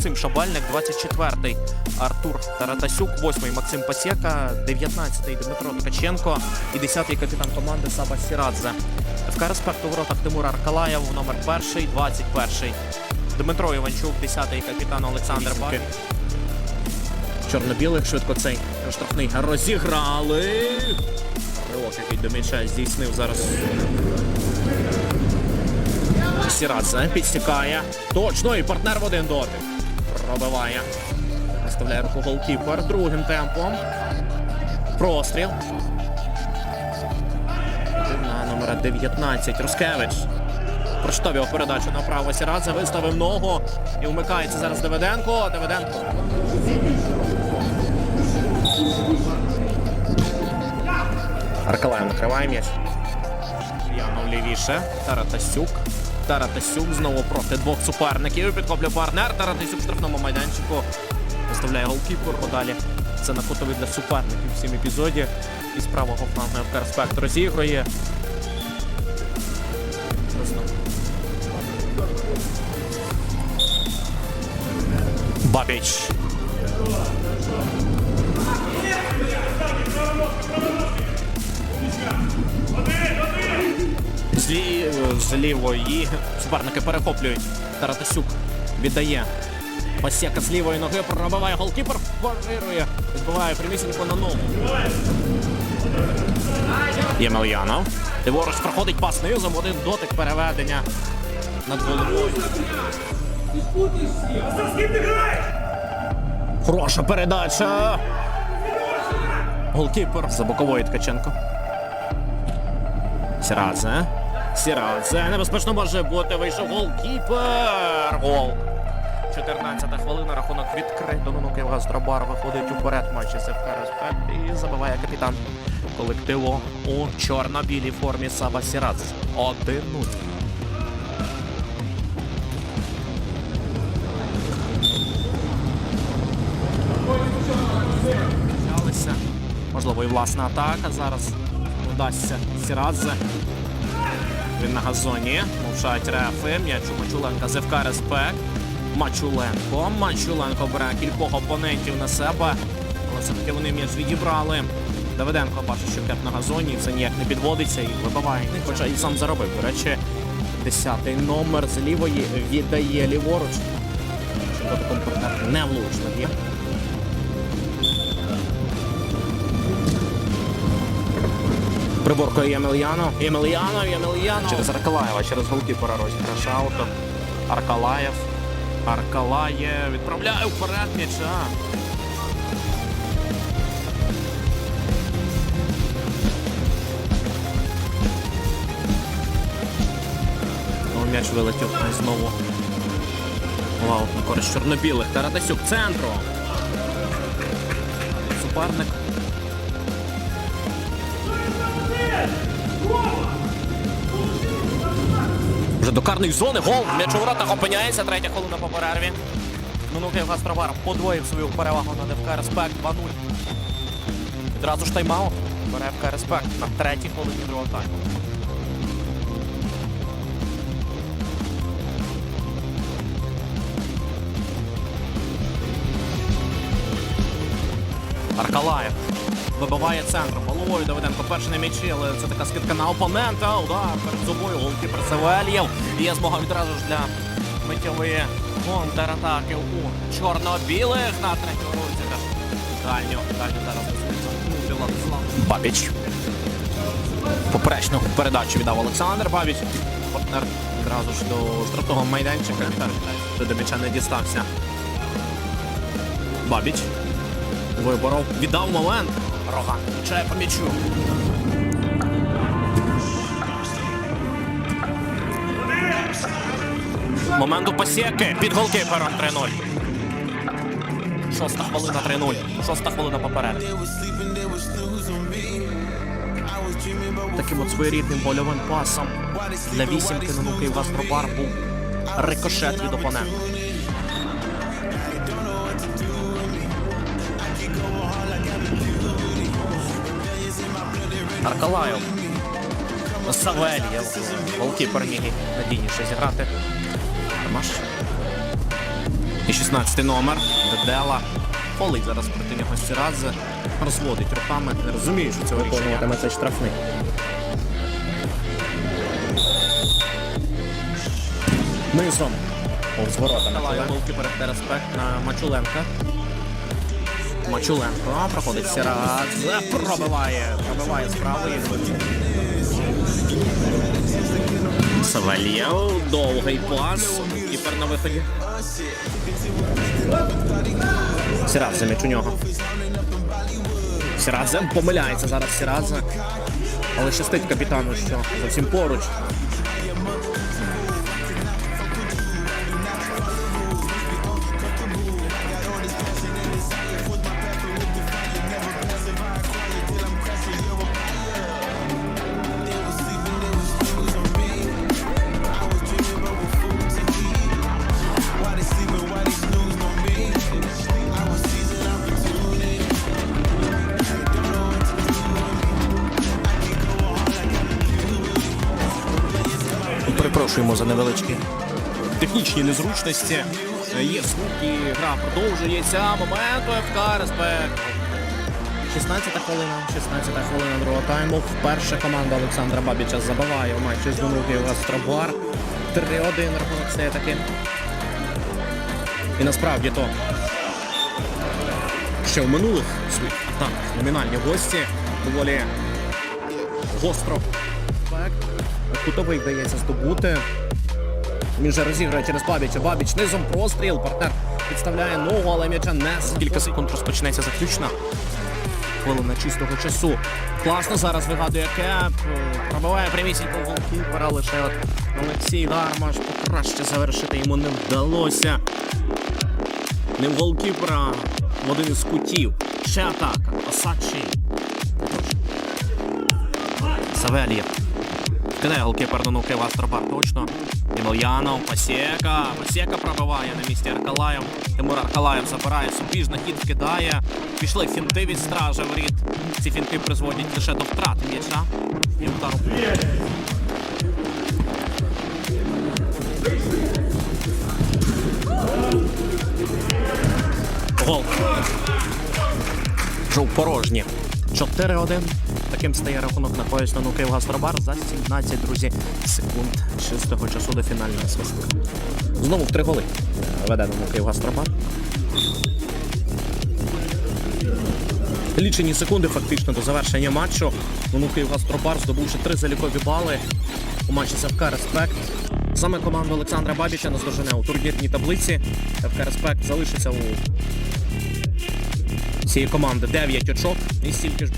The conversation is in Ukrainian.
Максим Шабальник, 24-й Артур Таратасюк, 8-й Максим Пасєка, 19-й Дмитро Ткаченко і 10-й капітан команди Саба Сірадзе. ФК «Респект» у воротах Тимур Аркалаєв, номер 1, 21-й. Дмитро Іванчук, 10-й капітан Олександр Бабік. Чорно-білих швидко цей штрафний розіграли. Ривок, який до м'яча здійснив зараз. Сірадзе підстікає. Точно, і партнер в один дотик. Пробиває. Виставляє руку голкіпер другим темпом. Простріл. На номера 19. Рускевич. Прочитав його передачу направо Сірадзе, виставив ногу і вмикається зараз Давиденко. Давиденко. Аркалаєв накриває м'яч. Янов лівіше. Таратасюк. Таратасюк знову проти двох суперників. Підхоплює партнер. Таратасюк в штрафному майданчику. Виставляє голкіпер подалі. Це на кутові для суперників в цьому епізоді. І з правого флангу ФК «Респект» розігрує. Бабіч. Злі... з лівої суперники перехоплюють. Таратасюк віддає. Пасєка з лівої ноги пробиває голкіпер, парирує, відбиває прямісінько на ногу. Ємельянов. Ліворуч проходить пас низом, один дотик переведення над головою. Хороша передача. Голкіпер за бокової Ткаченко. Сірадзе. Сірадзе. Небезпечно може бути. Вийшов голкіпер. Гол. 14-та хвилина. Рахунок відкрито. Ну, Київгаз Дробар виходить уперед матчі з «Респект» і забиває капітан колективу у чорно-білій формі Саба Сірадзе. 1-0. Можливо, і власна атака зараз вдасться Сірадзе. Він на газоні. Мовчають рефи. М'яч у Мачуленка з ФК Респект. Мачуленко. Мачуленко бере кількох опонентів на себе. Але все-таки вони м'яч відібрали. Давиденко бачить, що кеп на газоні, це ніяк не підводиться і вибиває. Хоча і сам заробив. До речі, десятий номер з лівої віддає ліворуч. Що таком партнер не влучно є. Приборкою Ємельяно. Ємельяно, Ємельяно. Через Аркалаєва, через голкіпера розіграш ауто. Аркалаєв. Аркалаєв відправляє вперед м'яча. Ну, м'яч вилетів знову. Вау, на користь чорно-білих. Тарадасюк центру. Суперник Вже до карної зони гол. М'яч у воротах опиняється. Третя хвилина по перерві. Минуки Гастровар подвоїв свою перевагу над ФК Респект 2-0. Відразу ж тайм-аут. Бере ФК Респект на третій хвилині другого тайму. Аркалаєв вибиває центром. Головою Давиденко перший на м'ячі, але це така скидка на опонента. Удар перед собою. Голкіпер Савельєв. Є змога відразу ж для миттєвої контратаки у чорно-білих на третьому році. Дальню, дальню зараз Владислав. Бабіч. Поперечну передачу віддав Олександр Бабіч. Партнер відразу ж до штрафного майданчика. До м'яча не дістався. Бабіч. Виборов. Віддав момент. Роган включає по м'ячу. Момент у посіки. Під голкіпером 3-0. Шоста хвилина 3-0. Шоста хвилина поперед. Таким от своєрідним больовим пасом для вісімки на Київ Гастробар був рикошет від опонента. Аркалаєв. Савельєв. Голкіпер міг надійніше зіграти. Маш. І 16 номер. Дедела. Полить зараз проти нього Сірадзе. Розводить руками. Не розумію, що цього рішення. Виконуватиме цей штрафний. Низом. Повз ворота. Калає голкіпер респект на Мачуленка. Мачуленко проходить Сірадзе. Пробиває. Пробиває з правої. Савельєв. Довгий пас. Кіпер на виході. Сірадзе м'яч у нього. Сірадзе помиляється зараз Сірадзе. Але щастить капітану, що зовсім поруч. Перепрошуємо за невеличкі технічні незручності. Е, Є звуки, гра продовжується. Момент ФК Респект. 16 хвилина, 16 хвилина другого тайму. Вперше команда Олександра Бабіча забиває у матчі з Донукою Гастробар. 3-1 рахунок стає таким. І насправді то Ще в минулих своїх атаках номінальні гості доволі гостро. Кутовий вдається здобути. Він же розіграє через Бабіча. Бабіч низом простріл. Партнер підставляє ногу, але м'яча не Кілька секунд розпочнеться заключна. Хвилина чистого часу. Класно зараз вигадує кеп. Пробиває прямісінько голкіпера. Лише от Олексій Гармаш краще завершити йому не вдалося. Не голкіпера. В один із кутів. Ще атака. Осадчий. Савельєв. Кидає голкіпер до нуки Вастропар точно. Ємельянов, Пасєка. Пасєка пробиває на місці Аркалаєв. Тимур Аркалаєв забирає на хід вкидає. Пішли фінти від стража воріт. Ці фінти призводять лише до втрати м'яча. І удару. Гол. Жов порожні. 4-1. Таким стає рахунок на пояс на Гастробар за 17, друзі, секунд чистого часу до фінального свистку. Знову в три голи веде на Київ Гастробар. Лічені секунди фактично до завершення матчу. Ну, Гастробар здобувши три залікові бали у матчі ФК Респект. Саме команда Олександра Бабіча наздожене у турнірній таблиці. ФК Респект залишиться у цієї команди 9 очок і стільки ж.